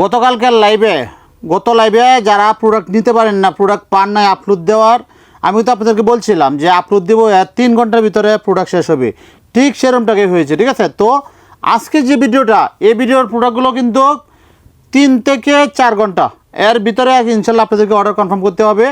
গতকালকার লাইভে গত লাইভে যারা প্রোডাক্ট নিতে পারেন না প্রোডাক্ট পান নাই আপলোড দেওয়ার, আমি তো আপনাদেরকে বলছিলাম যে আপলোড দেবো তিন ঘণ্টার ভিতরে প্রোডাক্ট শেষ হবে। ঠিক সেরকমটাকে হয়েছে, ঠিক আছে? তো আজকে যে ভিডিওটা, এই ভিডিওর প্রোডাক্টগুলো কিন্তু তিন থেকে চার ঘণ্টা। এর ভিতরে ইনশাল্লাহ আপনাদেরকে অর্ডার কনফার্ম করতে হবে।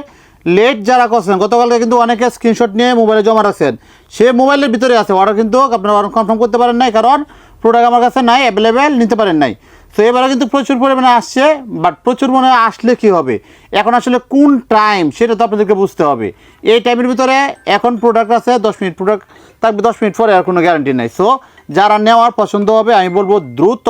লেট যারা করছেন, গতকালকে কিন্তু অনেকে স্ক্রিনশট নিয়ে মোবাইলে জমা রাখছেন। সে মোবাইলের ভিতরে আছে অর্ডার কিন্তু আপনারা অর্ডার কনফার্ম করতে পারেন নাই, কারণ প্রোডাক্ট আমার কাছে নাই অ্যাভেলেবেল নিতে পারেন নাই। তো এবারে কিন্তু প্রচুর পরিমাণে আসছে বাট প্রচুর পরিমাণে আসলে কি হবে? এখন আসলে কোন টাইম সেটা তো আপনাদেরকে বুঝতে হবে। এই টাইমের ভিতরে এখন প্রোডাক্ট আছে, দশ মিনিট প্রোডাক্ট থাকবে, দশ মিনিট পরে আর কোনো গ্যারান্টি নাই। সো যারা নেওয়ার পছন্দ হবে, আমি বলব দ্রুত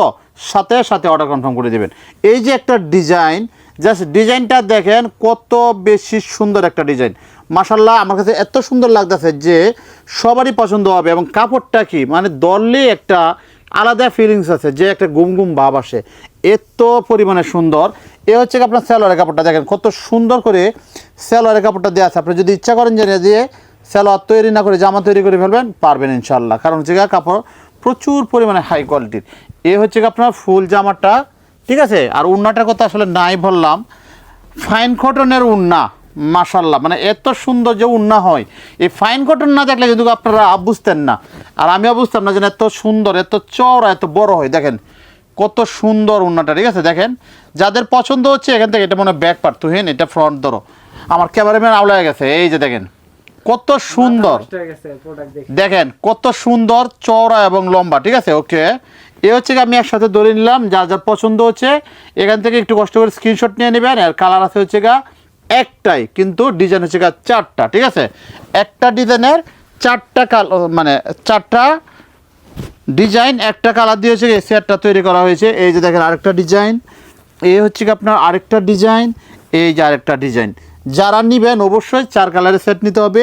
সাথে সাথে অর্ডার কনফার্ম করে দেবেন। এই যে একটা ডিজাইন জাস্ট ডিজাইনটা দেখেন, কত বেশি সুন্দর একটা ডিজাইন মাসাল্লাহ আমার কাছে এত সুন্দর লাগতেছে যে সবারই পছন্দ হবে এবং কাপড়টা কি মানে দললে একটা আলাদা ফিলিংস আছে, যে একটা গুম গুম ভাব আসে। এত পরিমাণে সুন্দর। এ হচ্ছে আপনার স্যালোয়ারের কাপড়টা, দেখেন কত সুন্দর করে স্যালোয়ারের কাপড়টা দেওয়া আছে। আপনি যদি ইচ্ছা করেন যে দিয়ে স্যালোয়ার তৈরি না করে জামা তৈরি করে ফেলবেন, পারবেন ইনশাল্লাহ কারণ হচ্ছে কাপড় প্রচুর পরিমাণে হাই কোয়ালিটির এ হচ্ছে আপনার ফুল জামাটা, ঠিক আছে? আর উন্নাটার কথা আসলে নাই বললাম। ফাইন কটনের উন্না মাশাল্লাহ মানে এত সুন্দর যে উন্না হয়। এই ফাইন কটন না দেখলে কিন্তু আপনারা বুঝতেন না। আর আমিও বুঝতাম না যে এত সুন্দর এত চওড়া এত বড় হয়। দেখেন কত সুন্দর উন্নাটা ঠিক আছে? দেখেন যাদের পছন্দ হচ্ছে এখান থেকে এটা মনে ব্যাক পার্ট তুহিন এটা ফ্রন্ট ধরো। আমার ক্যামেরাম্যান আওলা হয়ে গেছে এই যে দেখেন কত সুন্দর। দেখেন কত সুন্দর চওড়া এবং লম্বা ঠিক আছে? ওকে এ হচ্ছে আমি একসাথে ধরে নিলাম যার যার পছন্দ হচ্ছে এখান থেকে একটু কষ্ট করে স্ক্রিনশট নিয়ে নেবেন আর কালার আছে হচ্ছে গা একটাই কিন্তু ডিজাইন হচ্ছে গা চারটা ঠিক আছে? একটা ডিজাইনের চারটা কাল মানে চারটা ডিজাইন, একটা কালার দিয়ে এই সেটটা তৈরি করা হয়েছে। এই যে দেখেন আরেকটা ডিজাইন। এই হচ্ছে কি আপনার আরেকটা ডিজাইন, এই যে আরেকটা ডিজাইন। যারা নেবেন অবশ্যই চার কালারের সেট নিতে হবে।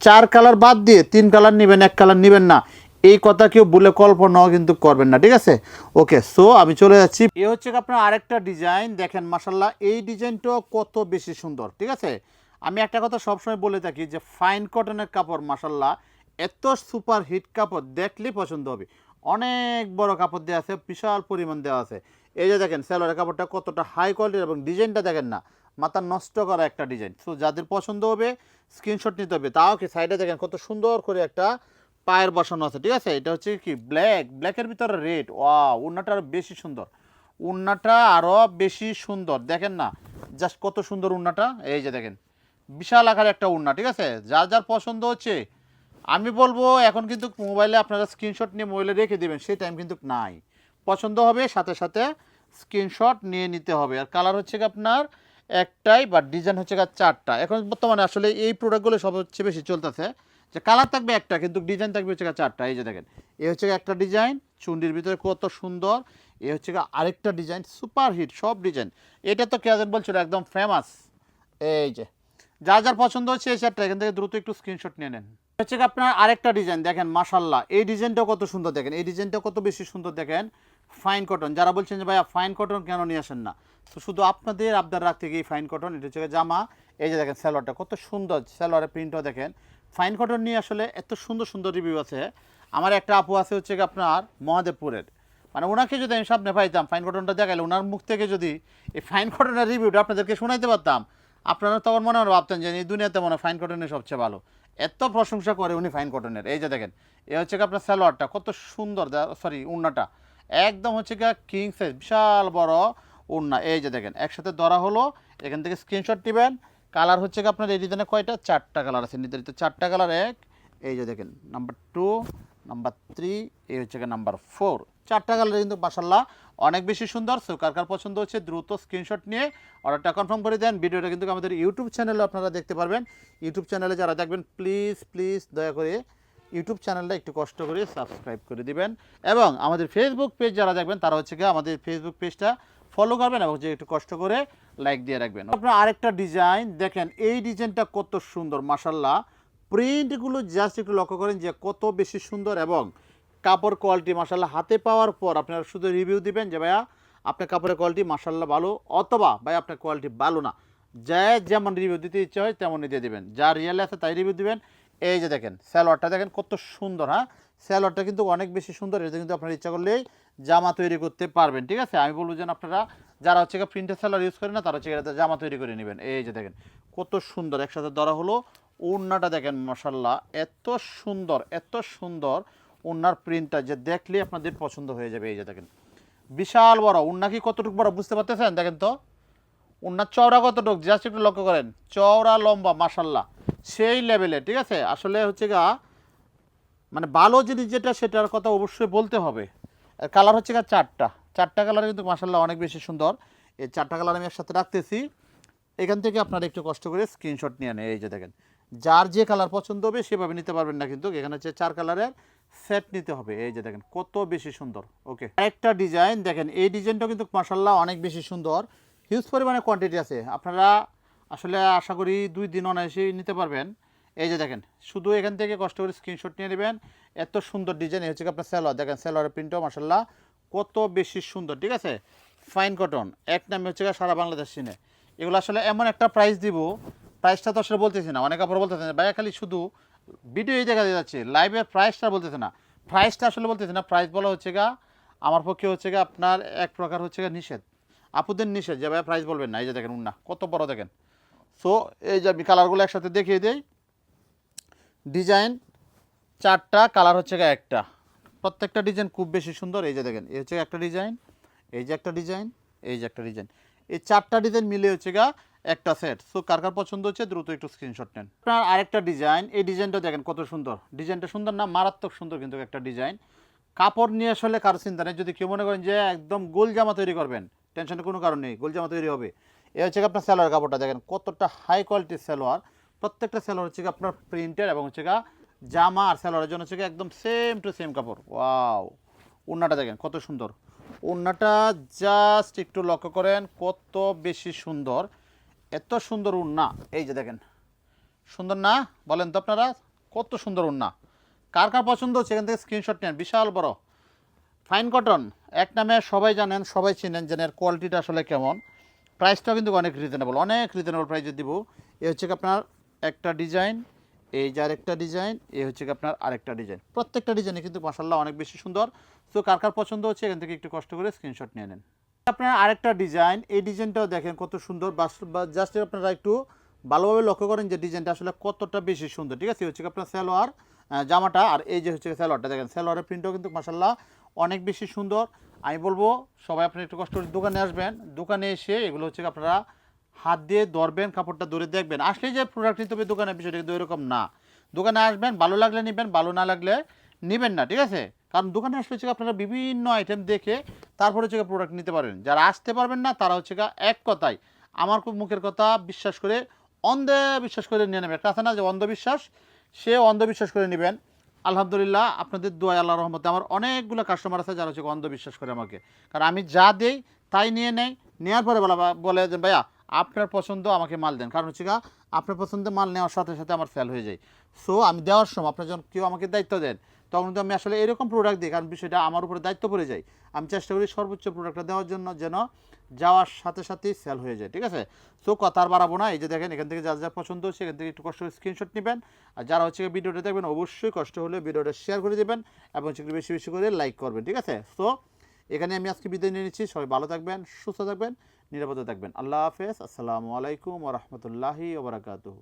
চার কালার বাদ দিয়ে তিন কালার নেবেন, এক কালার নেবেন না। এই কথা কেউ বলে কল্পনাও কিন্তু করবেন না, ঠিক আছে? ওকে, সো আমি চলে যাচ্ছি। এ হচ্ছে আপনার আরেকটা ডিজাইন। দেখেন মাসাল্লাহ এই ডিজাইনটাও কত বেশি সুন্দর, ঠিক আছে? আমি একটা কথা সবসময় বলে থাকি যে ফাইন কটনের কাপড় মাসাল্লাহ এত সুপার হিট কাপড় দেখলেই পছন্দ হবে। অনেক বড় কাপড় দেওয়া আছে, বিশাল পরিমাণ দেওয়া আছে। এই যে দেখেন স্যালোয়ারের কাপড়টা কতটা হাই কোয়ালিটির এবং ডিজাইনটা দেখেন না, মাথা নষ্ট করা একটা ডিজাইন তো যাদের পছন্দ হবে স্ক্রিনশট নিতে হবে। তাও কি সাইডে দেখেন, কত সুন্দর করে একটা পায়ের বসানো আছে, ঠিক আছে? এটা হচ্ছে কি ব্ল্যাক ব্ল্যাকের ভিতরে রেড ওয়া উন্নাটা আরও বেশি সুন্দর। উন্নাটা আরও বেশি সুন্দর। দেখেন না জাস্ট কত সুন্দর উন্নাটা। এই যে দেখেন বিশাল আকার একটা উন্না ঠিক আছে? যার যার পছন্দ হচ্ছে, আমি বলব এখন কিন্তু মোবাইলে আপনারা স্ক্রিনশট নিয়ে মোবাইলে রেখে দেবেন, সেই টাইম কিন্তু নাই। পছন্দ হবে, সাথে সাথে স্ক্রিনশট নিয়ে নিতে হবে। আর কালার হচ্ছে কি আপনার একটাই বা ডিজাইন হচ্ছে চারটা। এখন বর্তমানে আসলে এই প্রোডাক্টগুলো সবচেয়ে বেশি চলতেছে, যে কালার থাকবে একটা, কিন্তু ডিজাইন থাকবে হচ্ছে চারটা। এই যে দেখেন, এ হচ্ছে একটা ডিজাইন চুন্ডির ভিতরে কত সুন্দর, এ হচ্ছে আরেকটা ডিজাইন সুপার হিট সব ডিজাইন এটা তো কেজন বলছিল, একদম ফেমাস এই যে যার যার পছন্দ হচ্ছে এই শার্টটা এখান থেকে দ্রুত একটু স্ক্রিনশট নিয়ে নেন। হচ্ছে আপনার আরেকটা ডিজাইন দেখেন মাশাল্লাহ এই ডিজাইনটাও কত সুন্দর দেখেন, এই ডিজাইনটা কত বেশি সুন্দর দেখেন। ফাইন কটন যারা বলছেন যে, ভাইয়া ফাইন কটন কেন নিয়ে আসেন না? তো শুধু আপনাদের আবদার রাখতে গিয়ে ফাইন কটন এটা হচ্ছে জামা, এই যে দেখেন স্যালোয়ারটা কত সুন্দর স্যালোয়ারের প্রিন্টও দেখেন। ফাইন কটন নিয়ে আসলে এত সুন্দর সুন্দর রিভিউ আছে। আমার একটা আপু আছে হচ্ছে কি আপনার মহাদেবপুরের। মানে ওনাকে যদি আমি সামনে পাইতাম ফাইন কটনটা দেখাইলে, ওনার মুখ থেকে যদি এই ফাইন কটনের রিভিউটা আপনাদেরকে শোনাইতে পারতাম আপনারা তখন মনে হয় ভাবতেন যে এই দুনিয়াতে মনে ফাইন কটনের সবচেয়ে ভালো। এত প্রশংসা করে উনি ফাইন কটনের এই যে দেখেন, এ হচ্ছে কি আপনার সালোয়ারটা, কত সুন্দর সরি উন্নাটা। একদম হচ্ছে গিয়ে কিং সাইজ বিশাল বড় উন্না। এই যে দেখেন, একসাথে ধরা হলো, এখান থেকে স্ক্রিনশট নেবেন কালার হচ্ছে কি আপনার এই ডিজাইনে কয়টা? চারটা কালার আছে নির্ধারিত। চারটা কালার এক। এই যে দেখেন নাম্বার টু নাম্বার থ্রি এই হচ্ছে নাম্বার ফোর চারটা কালার কিন্তু মাসাল্লাহ অনেক বেশি সুন্দর সো কার কার পছন্দ হচ্ছে দ্রুত স্ক্রিনশট নিয়ে অর্ডারটা কনফার্ম করে দেন। ভিডিওটা কিন্তু আমাদের ইউটিউব চ্যানেলে আপনারা দেখতে পারবেন। ইউটিউব চ্যানেলে যারা দেখবেন প্লিজ প্লিজ দয়া করে ইউটিউব চ্যানেলটা একটু কষ্ট করে সাবস্ক্রাইব করে দিবেন। এবং আমাদের ফেসবুক পেজ যারা দেখবেন, তারা হচ্ছে গিয়ে আমাদের ফেসবুক পেজটা ফলো করবেন এবং যে একটু কষ্ট করে লাইক দিয়ে রাখবেন। আপনার আরেকটা ডিজাইন দেখেন, এই ডিজাইনটা কত সুন্দর মাসাল্লাহ প্রিন্টগুলো জাস্ট একটু লক্ষ্য করেন যে কত বেশি সুন্দর এবং কাপড় কোয়ালিটি মাসাল্লাহ হাতে পাওয়ার পর আপনারা শুধু রিভিউ দিবেন যে ভাইয়া আপনার কাপড়ের কোয়ালিটি মাসাল্লাহ ভালো অথবা ভাই আপনার কোয়ালিটি ভালো না। যে যেমন রিভিউ দিতে ইচ্ছে হয় তেমনই দিয়ে দেবেন। যা রিয়েল আছে তাই রিভিউ দিবেন। এই যে দেখেন স্যালোয়ারটা দেখেন কত সুন্দর হ্যাঁ? স্যালোয়ারটা কিন্তু অনেক বেশি সুন্দর, এটা কিন্তু আপনার ইচ্ছা করলেই জামা তৈরি করতে পারবেন, ঠিক আছে? আমি বলব যেন আপনারা যারা হচ্ছে প্রিন্টের সেলার ইউজ করেন না, তারা হচ্ছে জামা তৈরি করে নেবেন। এই যে দেখেন, কত সুন্দর, একসাথে ধরা হলো ওড়নাটা দেখেন মশাল্লাহ এত সুন্দর এত সুন্দর ওড়নার প্রিন্টটা যে দেখলে আপনাদের পছন্দ হয়ে যাবে। এই যে দেখেন, বিশাল বড়, ওড়না কি কতটুকু বড় বুঝতে পারতেছেন? দেখেন তো, ওড়নার চওড়া কতটুক? জাস্ট একটু লক্ষ্য করেন, চওড়া, লম্বা মাসাল্লাহ সেই লেভেলে ঠিক আছে? আসলে হচ্ছে গা মানে ভালো জিনিস যেটা, সেটার কথা অবশ্যই বলতে হবে। কালার হচ্ছে গা চারটা। চারটা কালার কিন্তু মাসাল্লাহ অনেক বেশি সুন্দর। এই চারটা কালার আমি একসাথে রাখতেছি। এখান থেকে আপনারা একটু কষ্ট করে স্ক্রিনশট নিয়ে নেন। এই যে দেখেন যার যে কালার পছন্দ হবে সেভাবে নিতে পারবেন না কিন্তু। এখানে হচ্ছে চার কালারের সেট নিতে হবে। এই যে দেখেন, কত বেশি সুন্দর। ওকে একটা ডিজাইন দেখেন, এই ডিজাইনটা কিন্তু মাসাল্লাহ অনেক বেশি সুন্দর। হিউজ পরিমাণে কোয়ান্টিটি আছে। আপনারা আসলে আশা করি দুই দিন অনায়াসেই নিতে পারবেন। এই যে দেখেন, শুধু এখান থেকে কষ্ট করে স্ক্রিনশট নিয়ে নেবেন। এত সুন্দর ডিজাইন হচ্ছে আপনার স্যালোয়ার দেখেন স্যালোয়ারের প্রিন্টও মাসাল্লাহ কত বেশি সুন্দর, ঠিক আছে? ফাইন কটন এক নামে হচ্ছে সারা বাংলাদেশ চিনে। এগুলো আসলে এমন একটা প্রাইস দিব প্রাইসটা তো আসলে বলতেছি না, অনেক কাপড় বলতেছে না। ভাইয়া, খালি শুধু ভিডিওই দেখা যাচ্ছে লাইভের প্রাইসটা বলতেছে না। প্রাইসটা আসলে বলতেছে না প্রাইস বলা হচ্ছে গা, আমার পক্ষে হচ্ছে গা আপনার এক প্রকার হচ্ছে গা নিষেধ। আপুদের নিষেধ যে ভাইয়া প্রাইস বলবেন না, এই যে দেখেন উন্না, কত বড় দেখেন। সো এই যে আমি কালারগুলো একসাথে দেখিয়ে দিই। ডিজাইন চারটা কালার হচ্ছে গা একটা। প্রত্যেকটা ডিজাইন খুব বেশি সুন্দর, এই যে দেখেন, এই হচ্ছে একটা ডিজাইন এই যে একটা ডিজাইন এই যে একটা ডিজাইন এই চারটা ডিজাইন মিলে হচ্ছে গা একটা সেট সো কার কার পছন্দ হচ্ছে দ্রুত একটু স্ক্রিনশট নেন। আপনার আরেকটা ডিজাইন এই ডিজাইনটা দেখেন কত সুন্দর। ডিজাইনটা সুন্দর না, মারাত্মক সুন্দর কিন্তু একটা ডিজাইন কাপড় নিয়ে আসলে কারও চিন্তা নেই। যদি কেউ মনে করেন যে একদম গোল জামা তৈরি করবেন টেনশনের কোনো কারণ নেই, গোল জামা তৈরি হবে। এ হচ্ছে আপনার সালোয়ার কাপড়টা দেখেন, কতটা হাই কোয়ালিটির সালোয়ার প্রত্যেকটা স্যালোয়ার হচ্ছে আপনার প্রিন্টের এবং হচ্ছে জামা আর সালোয়ারের জন্য হচ্ছে একদম সেম টু সেম কাপড়। ওয়াও ওড়নাটা দেখেন কত সুন্দর। ওড়নাটা জাস্ট একটু লক্ষ্য করেন, কত বেশি সুন্দর। এত সুন্দর ওড়না এই যে দেখেন, সুন্দর না? বলেন তো আপনারা, কত সুন্দর ওড়না কার কার পছন্দ হচ্ছে? এখান থেকে স্ক্রিনশট নেন, বিশাল বড়। ফাইন কটন এক নামে সবাই জানেন, সবাই চিনেন যেন এর কোয়ালিটিটা আসলে কেমন। প্রাইসটাও কিন্তু অনেক রিজনেবল অনেক রিজনেবল প্রাইসে দিব। এ হচ্ছে কি আপনার একটা ডিজাইন এই যে আরেকটা ডিজাইন এ হচ্ছে কি আপনার আরেকটা ডিজাইন প্রত্যেকটা ডিজাইনে কিন্তু মাসাল্লাহ অনেক বেশি সুন্দর। তো কার কার পছন্দ হচ্ছে? এখান থেকে একটু কষ্ট করে স্ক্রিনশট নিয়ে নেন। আপনার আরেকটা ডিজাইন এই ডিজাইনটাও দেখেন কত সুন্দর। জাস্ট আপনারা একটু ভালোভাবে লক্ষ্য করেন যে ডিজাইনটা আসলে কতটা বেশি সুন্দর, ঠিক আছে? হচ্ছে আপনার সালোয়ার জামাটা, আর এই যে হচ্ছে সালোয়ারটা দেখেন, সালোয়ারের প্রিন্টও কিন্তু মাসাল্লাহ অনেক বেশি সুন্দর। আমি বলব, সবাই আপনি একটু কষ্ট করে দোকানে আসবেন, দোকানে এসে এগুলো হচ্ছে আপনারা হাত দিয়ে ধরবেন, কাপড়টা ধরে দেখবেন। আসলে যে প্রোডাক্ট নিতে হবে দোকানে বিষয়টা কিন্তু এরকম না। দোকানে আসবেন, ভালো লাগলে নেবেন, ভালো না লাগলে নেবেন না, ঠিক আছে? কারণ দোকানে আসলে হচ্ছে আপনারা বিভিন্ন আইটেম দেখে তারপরে হচ্ছে প্রোডাক্ট নিতে পারবেন যারা আসতে পারবেন না, তারা হচ্ছে এক কথায়, আমার খুব মুখের কথা, বিশ্বাস করে অন্ধে বিশ্বাস করে নিয়ে নেবেন। একটা আছে না যে অন্ধবিশ্বাস? সে অন্ধবিশ্বাস করে নেবেন। আলহামদুলিল্লাহ, আপনাদের দোয়া আল্লাহ রহমতে আমার অনেকগুলো কাস্টমার আছে যারা হচ্ছে অন্ধবিশ্বাস করে আমাকে। কারণ আমি যা দেই, তাই নিয়ে নেই। নেওয়ার পরে বলা বলে যে, ভাইয়া, আপনার পছন্দ আমাকে মাল দেন। কারণ হচ্ছে আপনার পছন্দের মাল নেওয়ার সাথে সাথে আমার ফেল হয়ে যায়। সো আমি দেওয়ার সময়, আপনার যখন কেউ আমাকে দায়িত্ব দেন তখন কিন্তু আমি আসলে এরকম প্রোডাক্ট দিই কারণ বিষয়টা আমার উপরে দায়িত্ব পড়ে যায়। আমি চেষ্টা করি সর্বোচ্চ প্রোডাক্টটা দেওয়ার জন্য যেন যাওয়ার সাথে সাথেই সেল হয়ে যায়, ঠিক আছে? সো কথা আর বাড়াবো না। এই যে দেখেন, এখান থেকে যা যা পছন্দ হচ্ছে এখান থেকে একটু কষ্ট করে স্ক্রিনশট নেবেন। আর যারা হচ্ছে ভিডিওটা দেখবেন, অবশ্যই কষ্ট হলে ভিডিওটা শেয়ার করে দেবেন এবং একটু বেশি বেশি করে লাইক করবেন, ঠিক আছে? সো এখানে আমি আজকে বিদায় নিয়ে নিচ্ছি। সবাই ভালো থাকবেন, সুস্থ থাকবেন, নিরাপদে থাকবেন। আল্লাহ হাফেজ। আসসালামু আলাইকুম ওরহমতুল্লাহি ওবরাকাতুহু